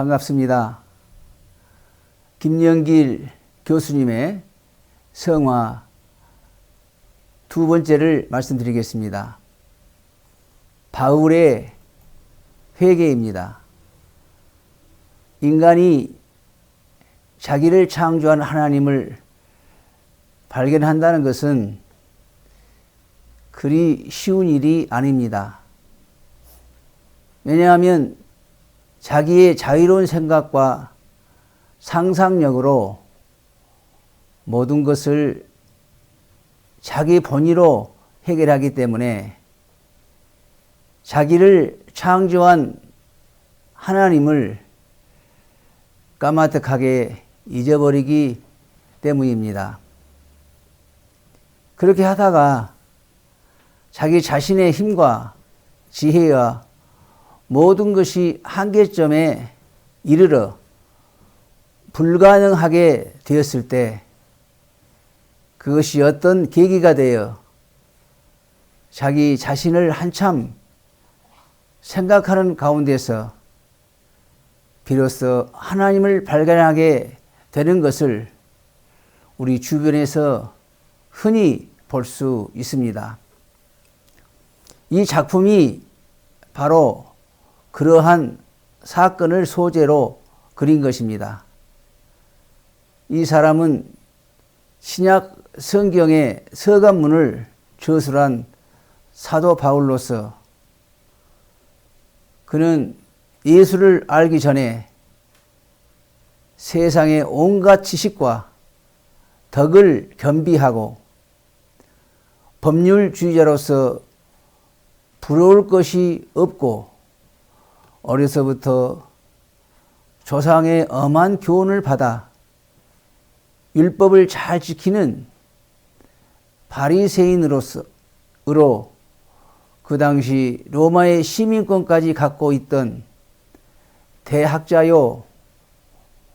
반갑습니다. 김영길 교수님의 성화 두 번째를 말씀드리겠습니다. 바울의 회개입니다. 인간이 자기를 창조한 하나님을 발견한다는 것은 그리 쉬운 일이 아닙니다. 왜냐하면 자기의 자유로운 생각과 상상력으로 모든 것을 자기 본의로 해결하기 때문에 자기를 창조한 하나님을 까마득하게 잊어버리기 때문입니다. 그렇게 하다가 자기 자신의 힘과 지혜와 모든 것이 한계점에 이르러 불가능하게 되었을 때 그것이 어떤 계기가 되어 자기 자신을 한참 생각하는 가운데서 비로소 하나님을 발견하게 되는 것을 우리 주변에서 흔히 볼 수 있습니다. 이 작품이 바로 그러한 사건을 소재로 그린 것입니다. 이 사람은 신약 성경의 서간문을 저술한 사도 바울로서 그는 예수를 알기 전에 세상의 온갖 지식과 덕을 겸비하고 법률주의자로서 부러울 것이 없고 어려서부터 조상의 엄한 교훈을 받아 율법을 잘 지키는 바리새인으로서 으로 그 당시 로마의 시민권까지 갖고 있던 대학자요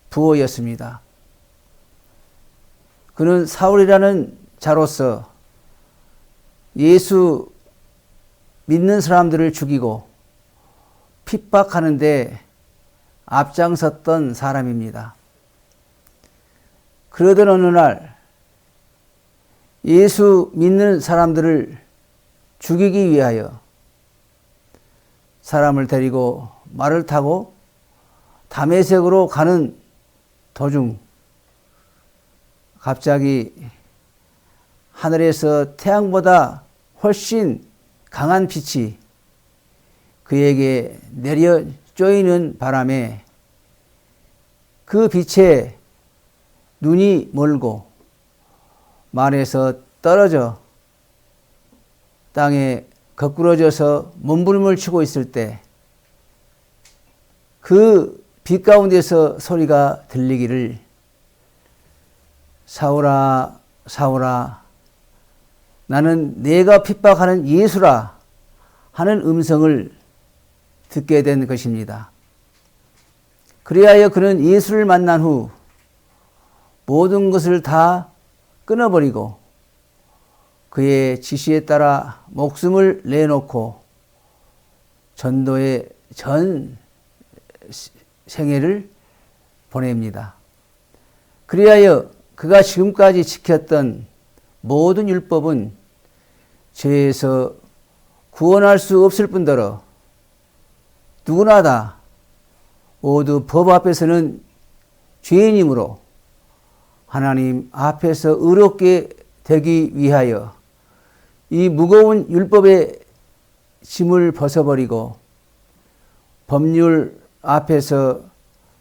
부호였습니다. 그는 사울이라는 자로서 예수 믿는 사람들을 죽이고 핍박하는데 앞장섰던 사람입니다. 그러던 어느 날 예수 믿는 사람들을 죽이기 위하여 사람을 데리고 말을 타고 담에색으로 가는 도중 갑자기 하늘에서 태양보다 훨씬 강한 빛이 그에게 내려 쪼이는 바람에 그 빛에 눈이 멀고 말에서 떨어져 땅에 거꾸러져서 몸부림을 치고 있을 때 그 빛 가운데서 소리가 들리기를 사오라 사오라 나는 내가 핍박하는 예수라 하는 음성을 듣게 된 것입니다. 그리하여 그는 예수를 만난 후 모든 것을 다 끊어버리고 그의 지시에 따라 목숨을 내놓고 전도의 전 생애를 보냅니다. 그리하여 그가 지금까지 지켰던 모든 율법은 죄에서 구원할 수 없을 뿐더러 누구나 다 모두 법 앞에서는 죄인이므로 하나님 앞에서 의롭게 되기 위하여 이 무거운 율법의 짐을 벗어버리고 법률 앞에서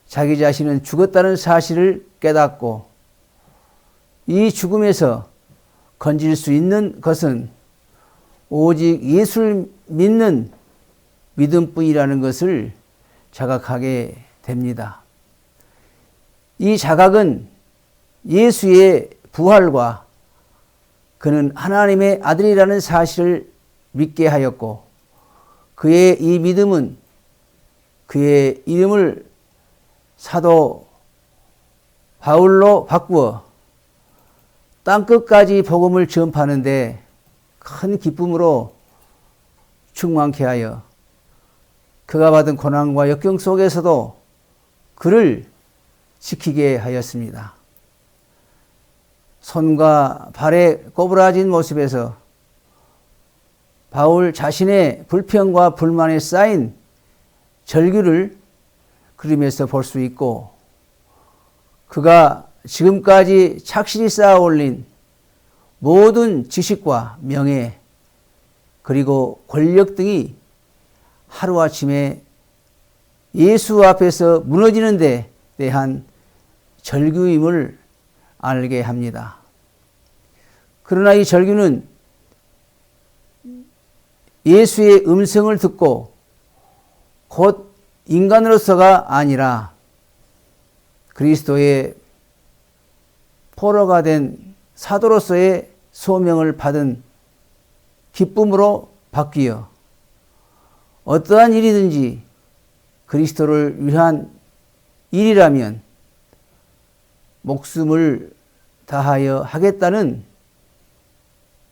자기 자신은 죽었다는 사실을 깨닫고 이 죽음에서 건질 수 있는 것은 오직 예수를 믿는 믿음뿐이라는 것을 자각하게 됩니다. 이 자각은 예수의 부활과 그는 하나님의 아들이라는 사실을 믿게 하였고 그의 이 믿음은 그의 이름을 사도 바울로 바꾸어 땅끝까지 복음을 전파하는데 큰 기쁨으로 충만케 하여 그가 받은 고난과 역경 속에서도 그를 지키게 하였습니다. 손과 발에 꼬부라진 모습에서 바울 자신의 불평과 불만에 쌓인 절규를 그림에서 볼 수 있고 그가 지금까지 착실히 쌓아 올린 모든 지식과 명예 그리고 권력 등이 하루아침에 예수 앞에서 무너지는 데 대한 절규임을 알게 합니다. 그러나 이 절규는 예수의 음성을 듣고 곧 인간으로서가 아니라 그리스도의 포로가 된 사도로서의 소명을 받은 기쁨으로 바뀌어 어떠한 일이든지 그리스도를 위한 일이라면 목숨을 다하여 하겠다는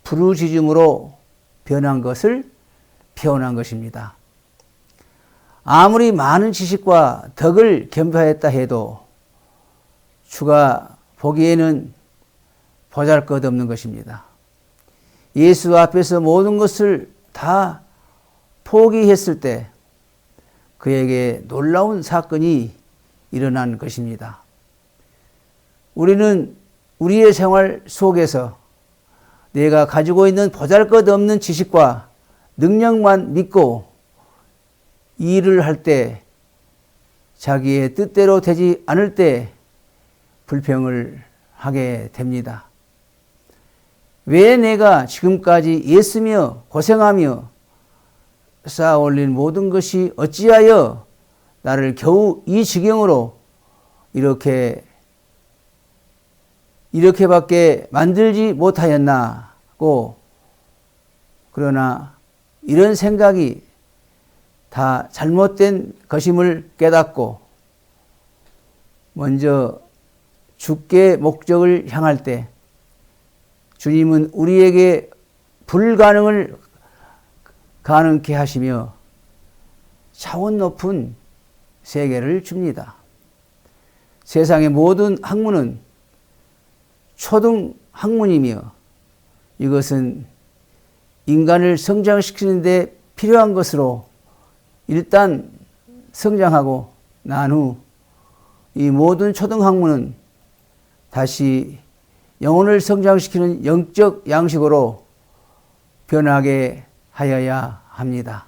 부르짖음으로 변한 것을 표현한 것입니다. 아무리 많은 지식과 덕을 겸비하였다 해도 주가 보기에는 보잘 것 없는 것입니다. 예수 앞에서 모든 것을 다 포기했을 때 그에게 놀라운 사건이 일어난 것입니다. 우리는 우리의 생활 속에서 내가 가지고 있는 보잘 것 없는 지식과 능력만 믿고 일을 할 때 자기의 뜻대로 되지 않을 때 불평을 하게 됩니다. 왜 내가 지금까지 애쓰며 고생하며 쌓아 올린 모든 것이 어찌하여 나를 겨우 이 지경으로 이렇게 이렇게밖에 만들지 못하였나고 그러나 이런 생각이 다 잘못된 것임을 깨닫고 먼저 주께 목적을 향할 때 주님은 우리에게 불가능을 가능케 하시며 차원 높은 세계를 줍니다. 세상의 모든 학문은 초등 학문이며 이것은 인간을 성장시키는데 필요한 것으로 일단 성장하고 난 후 이 모든 초등 학문은 다시 영혼을 성장시키는 영적 양식으로 변하게 하여야 합니다.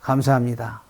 감사합니다.